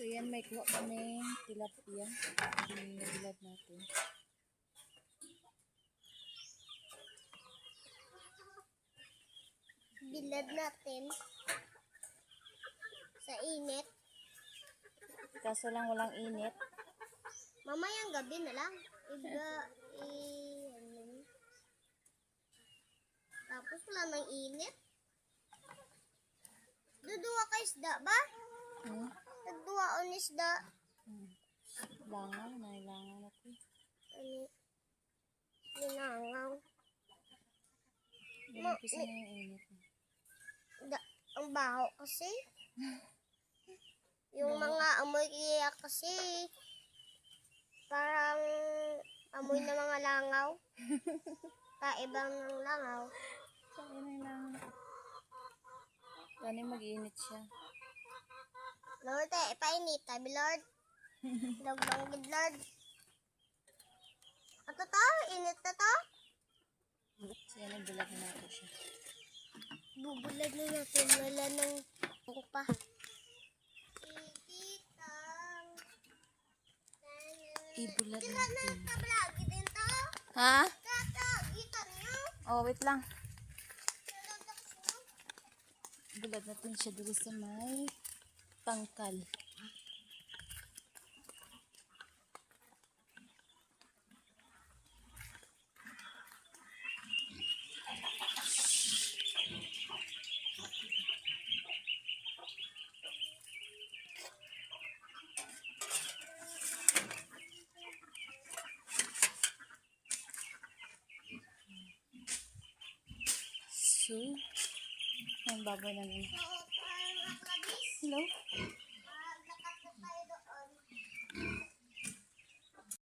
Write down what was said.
So yan, may kuha kami tilapia. Nilad natin. Bilad natin. Sa init. Kaso lang walang init. Mamayang gabi na lang. Iga, i, ano. Tapos wala nang init. Duduwa ka isda ba? Hmm? Nagduwa on isda. Hmm. Langaw, nailangaw natin. Ano? Linangaw. Yan kasi na yung init. Da, ang baho kasi. Yung mga amoy kaya kasi parang amoy ng mga langaw. Kaibang ng langaw. Yan na yung langaw. Gani mag-init siya. Lord, eh, ipainit tabi, Lord. Dagbang gid, Lord. Ato to? Init na to? So yan, bulag na natin siya. Bubulad na natin. Wala ng pa. Ibulad Sila natin. Ha? Oh, wait lang. Bulad natin siya dito sa may tangkal. So, ang baboy namin. Hello?